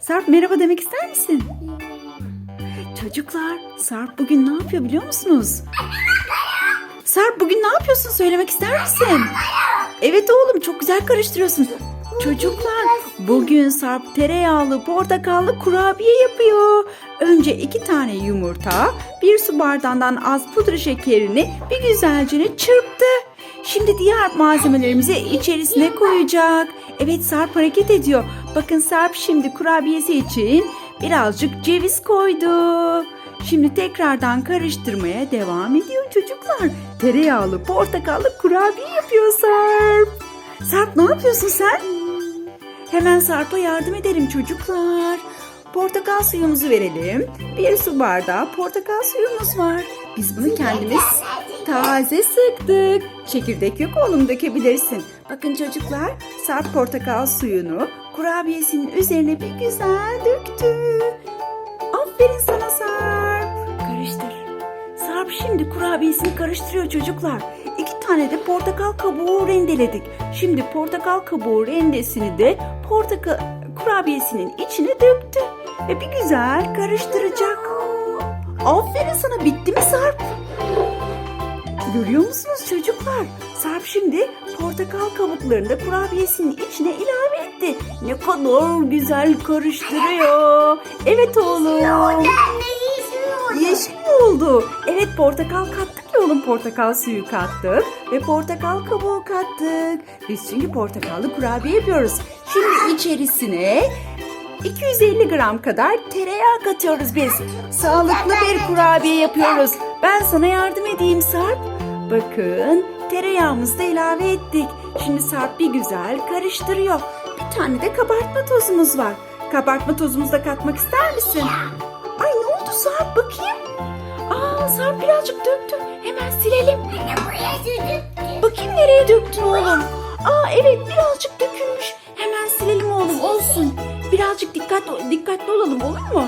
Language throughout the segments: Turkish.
Sarp merhaba demek ister misin? Çocuklar, Sarp bugün ne yapıyor biliyor musunuz? Sarp bugün ne yapıyorsun söylemek ister misin? Evet oğlum çok güzel karıştırıyorsun. Çocuklar bugün Sarp tereyağlı portakallı kurabiye yapıyor. Önce iki tane yumurta, bir su bardağından az pudra şekerini bir güzelce çırptı. Şimdi diğer malzemelerimizi içerisine koyacak. Evet Sarp hareket ediyor. Bakın Sarp şimdi kurabiyesi için birazcık ceviz koydu. Şimdi tekrardan karıştırmaya devam ediyor çocuklar. Tereyağlı portakallı kurabiye yapıyor Sarp. Sarp ne yapıyorsun sen? Hemen Sarp'a yardım edelim çocuklar. Portakal suyumuzu verelim. Bir su bardağı portakal suyumuz var. Biz bunu kendimiz taze sıktık. Çekirdek yok oğlum dökebilirsin. Bakın çocuklar Sarp portakal suyunu kurabiyesinin üzerine bir güzel döktü. Aferin sana Sarp. Karıştır. Sarp şimdi kurabiyesini karıştırıyor çocuklar. İki tane de portakal kabuğu rendeledik. Şimdi portakal kabuğu rendesini de portakal kurabiyesinin içine döktü. Ve bir güzel karıştıracak. Aferin sana bitti mi Sarp? Görüyor musunuz çocuklar? Sarp şimdi portakal kabuklarını da kurabiyesinin içine ilave etti. Ne kadar güzel karıştırıyor. Evet oğlum. Yeşil mi oldu? Evet portakal kattık ya oğlum portakal suyu kattık ve portakal kabuğu kattık. Biz çünkü portakallı kurabiye yapıyoruz. Şimdi içerisine 250 gram kadar tereyağı katıyoruz biz. Sağlıklı bir kurabiye yapıyoruz. Ben sana yardım edeyim Sarp. Bakın tereyağımızı da ilave ettik. Şimdi Sarp bir güzel karıştırıyor. Bir tane de kabartma tozumuz var. Kabartma tozumuzu da katmak ister misin? Ay ne oldu Sarp bakayım. Aa Sarp birazcık döktü. Hemen silelim. Bakayım nereye döktün oğlum. Aa evet birazcık dökülmüş. Hemen silelim oğlum olsun. Birazcık dikkat dikkatli olalım olur mu?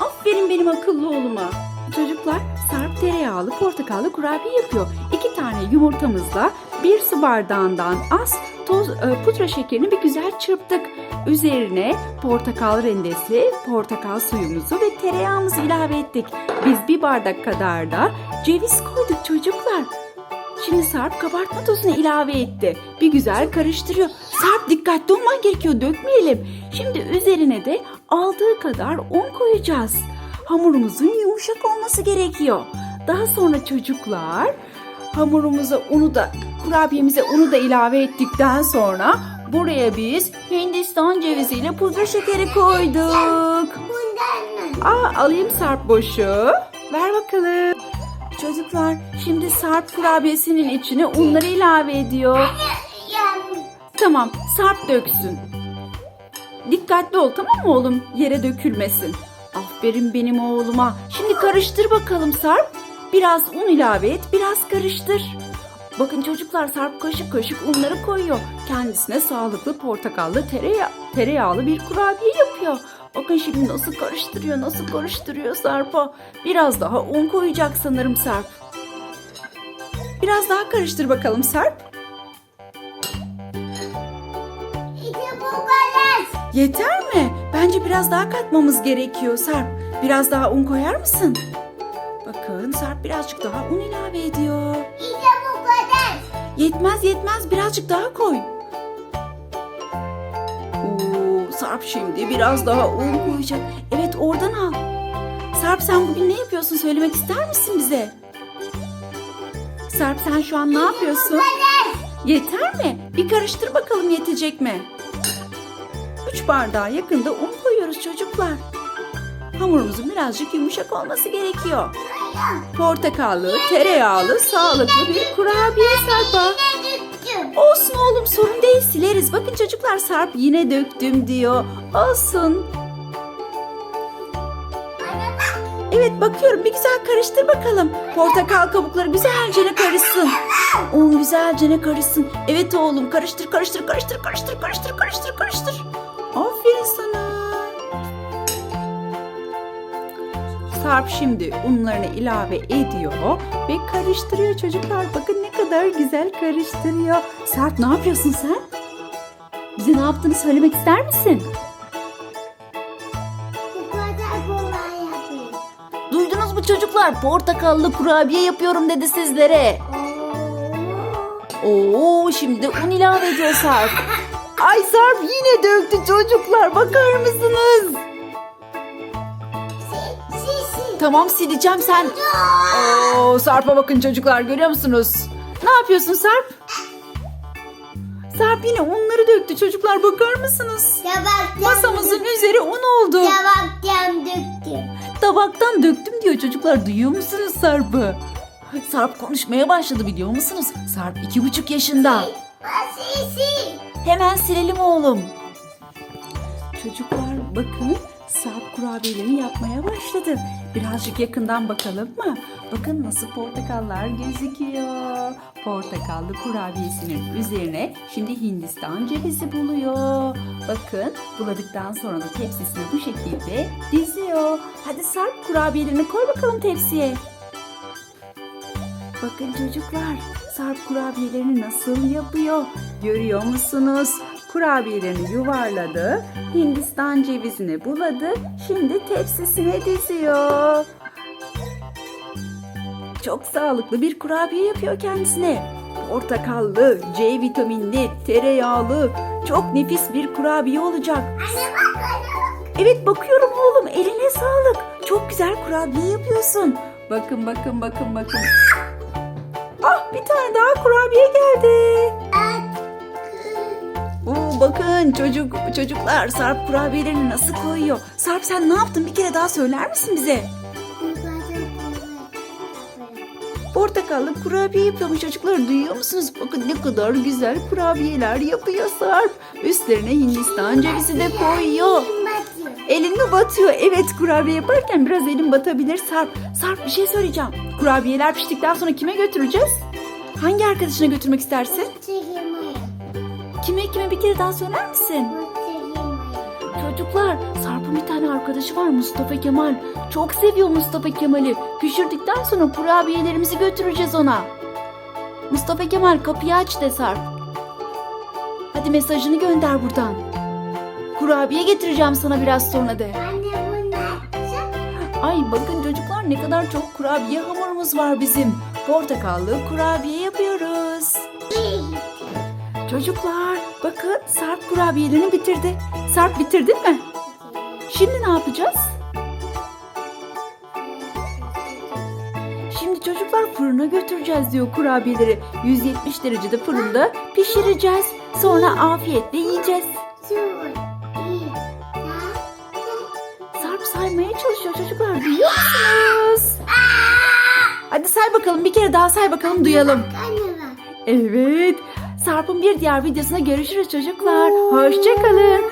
Aferin benim akıllı oğluma. Çocuklar Sarp tereyağlı portakallı kurabiye yapıyor. İki tane yumurtamızla bir su bardağından az toz e, pudra şekerini bir güzel çırptık. Üzerine portakal rendesi, portakal suyumuzu ve tereyağımızı ilave ettik. Biz bir bardak kadar da ceviz koyduk çocuklar. Şimdi Sarp kabartma tozunu ilave etti. Bir güzel karıştırıyor. Sarp dikkatli olman gerekiyor dökmeyelim. Şimdi üzerine de aldığı kadar un koyacağız. Hamurumuzun yumuşak olması gerekiyor. Daha sonra çocuklar hamurumuza unu da kurabiyemize unu da ilave ettikten sonra buraya biz Hindistan ceviziyle pudra şekeri koyduk. Aa alayım Sarp boşu. Ver bakalım. Çocuklar şimdi Sarp kurabiyesinin içine unları ilave ediyor. Tamam Sarp döksün. Dikkatli ol tamam mı oğlum? Yere dökülmesin. Aferin benim oğluma. Şimdi karıştır bakalım Sarp. Biraz un ilave et, biraz karıştır. Bakın çocuklar Sarp kaşık kaşık unları koyuyor. Kendisine sağlıklı portakallı tereyağı, tereyağlı bir kurabiye yapıyor. Bakın şimdi nasıl karıştırıyor, nasıl karıştırıyor Sarp'a. Biraz daha un koyacak sanırım Sarp. Biraz daha karıştır bakalım Sarp. Yeter mi? Bence biraz daha katmamız gerekiyor Sarp. Biraz daha un koyar mısın? Bakın Sarp birazcık daha un ilave ediyor. Yetmez yetmez birazcık daha koy. Sarp şimdi biraz daha un koyacak. Evet oradan al. Sarp sen bugün ne yapıyorsun söylemek ister misin bize? Sarp sen şu an ne yapıyorsun? Yeter mi? Bir karıştır bakalım yetecek mi? 3 bardağa yakında un koyuyoruz çocuklar. Hamurumuzun birazcık yumuşak olması gerekiyor. Portakallı, tereyağlı, sağlıklı bir kurabiye Sarp'a. Olsun oğlum sorun değil sileriz. Bakın çocuklar Sarp yine döktüm diyor. Olsun. Evet bakıyorum bir güzel karıştır bakalım. Portakal kabukları güzelce karışsın. Un güzelce karışsın. Evet oğlum karıştır karıştır karıştır karıştır karıştır karıştır karıştır. Aferin sana. Sarp şimdi unlarını ilave ediyor ve karıştırıyor çocuklar. Bakın ne kadar güzel karıştırıyor. Sarp ne yapıyorsun sen? Bize ne yaptığını söylemek ister misin? Duydunuz mu çocuklar? Portakallı kurabiye yapıyorum dedi sizlere. Oo şimdi un ilave ediyor Sarp. Ay Sarp yine döktü çocuklar bakar mısınız? Tamam sileceğim sen. Oo, Sarp'a bakın çocuklar görüyor musunuz? Ne yapıyorsun Sarp? Sarp yine unları döktü çocuklar bakar mısınız? Masamızın üzeri un oldu. Tabaktan döktüm. Tabaktan döktüm diyor çocuklar duyuyor musunuz Sarp'ı? Sarp konuşmaya başladı biliyor musunuz? Sarp iki buçuk yaşında. Sisi. Hemen silelim oğlum. Çocuklar bakın Sarp kurabiyelerini yapmaya başladı. Birazcık yakından bakalım mı? Bakın nasıl portakallar gözüküyor. Portakallı kurabiyesinin üzerine şimdi Hindistan cevizi buluyor. Bakın buladıktan sonra da tepsisini bu şekilde diziyor. Hadi Sarp kurabiyelerini koy bakalım tepsiye. Bakın çocuklar, Sarp kurabiyelerini nasıl yapıyor? Görüyor musunuz? Kurabiyelerini yuvarladı, Hindistan cevizini buladı, şimdi tepsisine diziyor. Çok sağlıklı bir kurabiye yapıyor kendisine. Portakallı, C vitaminli, tereyağlı, çok nefis bir kurabiye olacak. Evet bakıyorum oğlum, eline sağlık. Çok güzel kurabiye yapıyorsun. Bakın bakın bakın bakın. Ah bir tane daha kurabiye geldi. Oo, bakın çocuk çocuklar Sarp kurabiyelerini nasıl koyuyor. Sarp sen ne yaptın bir kere daha söyler misin bize? Portakallı kurabiye yapıyormuş çocuklar duyuyor musunuz? Bakın ne kadar güzel kurabiyeler yapıyor Sarp. Üstlerine Hindistan cevizi de koyuyor. Elin mi batıyor? Evet kurabiye yaparken biraz elin batabilir Sarp. Sarp bir şey söyleyeceğim. Kurabiyeler piştikten sonra kime götüreceğiz? Hangi arkadaşına götürmek istersin? Kime kime bir kere daha söyler misin? Çocuklar Sarp'ın bir tane arkadaşı var Mustafa Kemal. Çok seviyor Mustafa Kemal'i. Pişirdikten sonra kurabiyelerimizi götüreceğiz ona. Mustafa Kemal kapıyı aç de Sarp. Hadi mesajını gönder buradan. Kurabiye getireceğim sana biraz sonra de. Ay bakın çocuklar ne kadar çok kurabiye hamurumuz var bizim. Portakallı kurabiye yapıyoruz. Çocuklar bakın Sarp kurabiyelerini bitirdi. Sarp bitirdin mi? Şimdi ne yapacağız? Şimdi çocuklar fırına götüreceğiz diyor kurabiyeleri. 170 derecede fırında pişireceğiz. Sonra afiyetle yiyeceğiz. Saymaya çalışıyor çocuklar duyuyor musunuz? Hadi say bakalım bir kere daha say bakalım duyalım. Evet. Sarp'ın bir diğer videosunda görüşürüz çocuklar. Hoşçakalın.